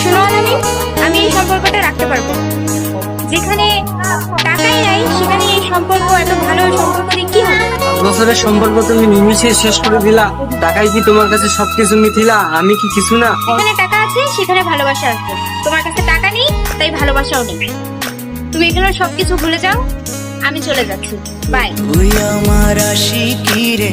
শুনো আমি আমি এই সম্পর্কটা রাখতে পারব। যেখানে টাকাই নাই সেখানে এই সম্পর্ক এত ভালো সম্পর্ক দিয়ে কি হবে? বছরের সম্পর্ক তুমি নিমিশে শেষ করে দিলা। টাকাই কি তোমার কাছে সবকিছু মিথিলা? আমি কি কিছু না? যেখানে টাকা আছে সেখানে ভালোবাসা আছে। তোমার কাছে টাকা নেই তাই ভালোবাসাও নেই। তুমি এখানে সবকিছু ভুলে যাও আমি চলে যাচ্ছি। বাই তুই আমার আশিকি রে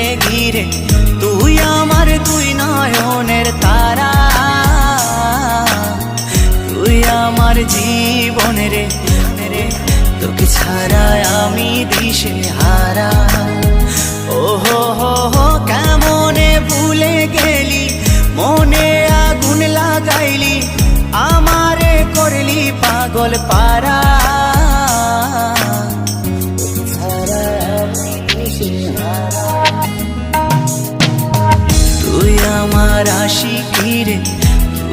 জীবন রে তোকে ছাড়া আমি দিশে হারা। ও হো হো হো কেমনে ভুলে গেলি? মনে আগুন লাগাইলি। আমারে করলি পাগল পারা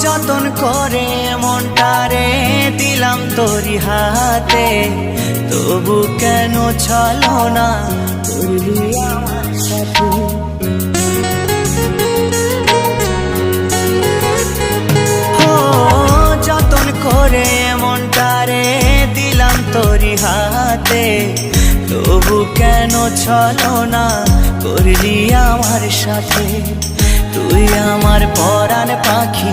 যতন করে মনটারে দিলাম তোরি হাতে। তবু কেন চলো না আমার সাথে? যতন করে মনটারে দিলাম তোরি হাতে। তবু কেন চলো না করলি আমার সাথে? তুই আমার পরাণ পাখি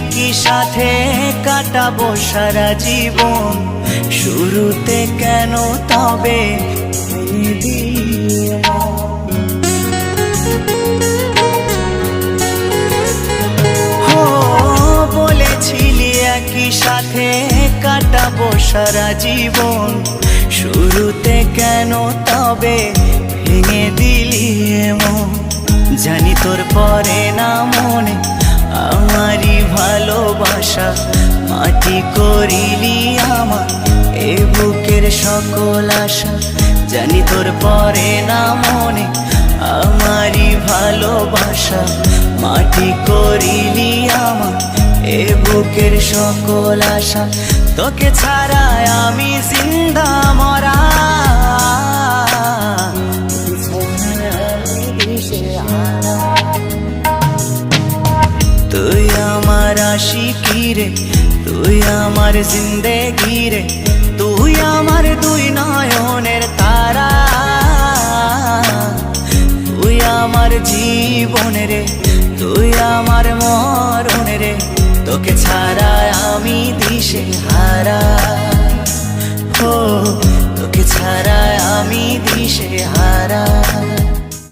একই সাথে কাটাবো সারা জীবন। শুরুতে কেন তবে বলেছিলি একই সাথে কাটাবো সারা জীবন। শুরুতে কেন তবে ভেঙে দিলি জানি তোর পরে না মনে আমারই ভালোবাসা, মাটি করিলি আমার, এ বুকের সকল আশা। জানি তোর পরে না মনে আমারই ভালোবাসা, মাটি করিলি আমার, এ বুকের সকল আশা। তোকে ছাড়া আমি জিন্দা মরা। রে, তুই আমার জিন্দেগি রে, তুই আমার দুই নয়নের তারা। তুই আমার জীবন রে, তুই আমার মরণ রে, তোকে ছাড়া আমি দিশে হারা। ও, তোকে ছাড়া আমি দিশে হারা।